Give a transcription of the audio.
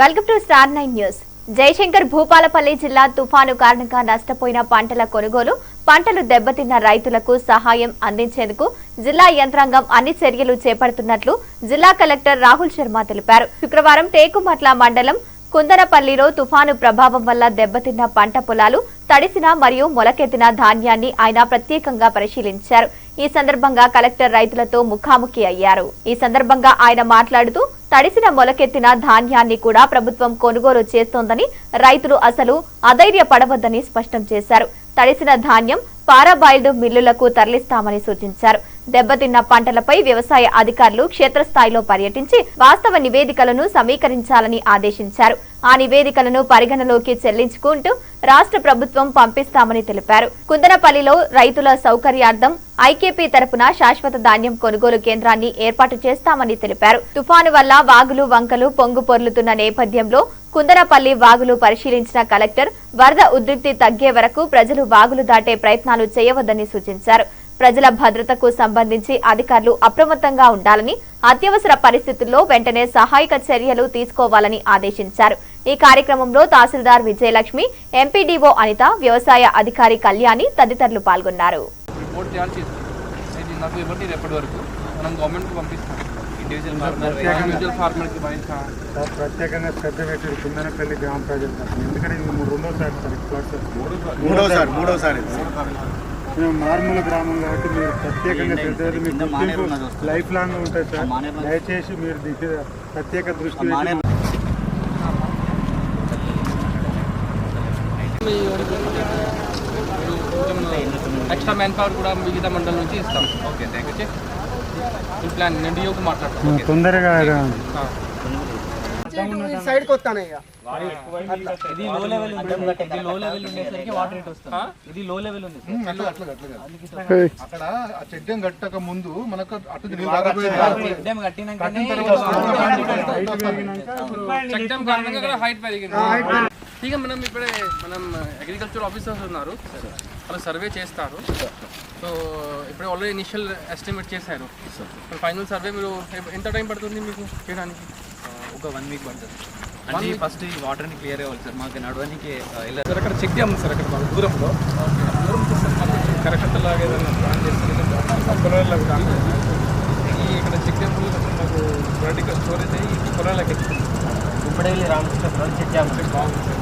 Welcome to star nine news. Jayashankar Bhupalpally జిల్లా తుఫాను కారణంగా నష్టపోయిన పంటల కొనుగోలు పంటలు దెబ్బతిన్న రైతులకు సహాయం అందించేందుకు జిల్లా యంత్రాంగం అన్ని చర్యలు చేపడుతున్నట్లు జిల్లా కలెక్టర్ రాహుల్ శర్మ తెలిపారు. శుక్రవారం టేకుమట్ల మండలం కుందరపల్లిలో తుఫాను ప్రభావం వల్ల దెబ్బతిన్న పంట పొలాలు తడిసిన మరియు మొలకెత్తిన ధాన్యాన్ని ఆయన ప్రత్యేకంగా పరిశీలించారు. ఈ సందర్భంగా కలెక్టర్ రైతులతో ముఖాముఖి అయ్యారు. ఈ సందర్భంగా ఆయన మాట్లాడుతూ తడిసిన మొలకెత్తిన ధాన్యాన్ని కూడా ప్రభుత్వం కొనుగోలు చేస్తోందని రైతులు అసలు అధైర్యపడవద్దని స్పష్టం చేశారు. తడిసిన ధాన్యం పారాబాయిల్డ్ మిల్లులకు తరలిస్తామని సూచించారు. దెబ్బతిన్న పంటలపై వ్యవసాయ అధికారులు క్షేత్రస్థాయిలో పర్యటించి వాస్తవ నివేదికలను సమీకరించాలని ఆదేశించారు. ఆ నివేదికలను పరిగణలోకి చెల్లించుకుంటూ రాష్ట్ర ప్రభుత్వం పంపిస్తామని తెలిపారు. కుందనపల్లిలో రైతుల సౌకర్యార్థం ఐకేపీ తరపున శాశ్వత ధాన్యం కొనుగోలు కేంద్రాన్ని ఏర్పాటు చేస్తామని తెలిపారు. తుఫాను వల్ల వాగులు వంకలు పొంగు పొర్లుతున్న నేపథ్యంలో కుందరపల్లి వాగులు పరిశీలించిన కలెక్టర్ వరద ఉధృతి తగ్గే వరకు ప్రజలు వాగులు దాటే ప్రయత్నాలు చేయవద్దని సూచించారు. ప్రజల భద్రతకు సంబంధించి అధికారులు అప్రమత్తంగా ఉండాలని అత్యవసర పరిస్థితుల్లో వెంటనే సహాయక చర్యలు తీసుకోవాలని ఆదేశించారు. ఈ కార్యక్రమంలో తహసీల్దార్ విజయలక్ష్మి ఎంపీడీఓ అనిత వ్యవసాయ అధికారి కళ్యాణి తదితరులు పాల్గొన్నారు. ప్రత్యేకంగా శ్రద్ధ పెట్టి కుందనపల్లి గ్రామ ప్రజలు. ఎందుకంటే ఇది మూడు రెండోసారి సార్. మూడోసారి. మూడోసారి. మేము మారుమూల గ్రామం కాబట్టి మీరు ప్రత్యేకంగా శ్రద్ధ పెట్టి మీ కింద మానేరు ఉన్నది వస్తుంది. లైఫ్ లాంగ్ ఉంటుంది సార్. దయచేసి మీరు ప్రత్యేక దృష్టి ఎక్స్ట్రా మ్యాన్ పవర్ కూడా మిగతా మండలం నుంచి ఇస్తాం. ఓకే థ్యాంక్ యూ ప్లాన్ నేను డిఓకి మాట్లాడతాను. తొందరగా సైడ్కి వస్తాను ఇక. ఇది లో లెవెల్ ఇది లో లెవెల్ ఉండేసరికి వాటర్ రేట్ వస్తుంది. ఇది లో లెవెల్ ఉంది అక్కడ ఆ చెక్ డ్యామ్ కట్టక ముందు మనకు అటు కట్టినాకనే కారణంగా హైట్ పెరిగింది. ఇక మనం ఇప్పుడే మనం అగ్రికల్చర్ ఆఫీసర్స్ ఉన్నారు. వాళ్ళు సర్వే చేస్తారు. సో ఇప్పుడే ఆల్రెడీ ఇనిషియల్ ఎస్టిమేట్ చేశారు. ఫైనల్ సర్వే మీరు ఎంత టైం పడుతుంది మీకు చేయడానికి? ఒక వన్ వీక్ పడుతుంది. అంటే ఫస్ట్ ఈ వాటర్ని క్లియర్ అవ్వాలి సార్ మాకు నడవడానికి వెళ్ళదు సార్ అక్కడ చెక్ ఉంది సార్ అక్కడ దూరంలో. దూరం కరెక్ట్ లాగా ఏదైనా ప్లాన్ చేస్తే. ఈ ఇక్కడ చెక్ డ్యామ్ మాకు వర్టికల్ స్టోరేజ్ అయ్యి ఈ పొలాలకు ఎక్కుతుంది ఉమ్మడేలి రామకృష్ణ చెక్ డ్యామ్ బాగుంది. సార్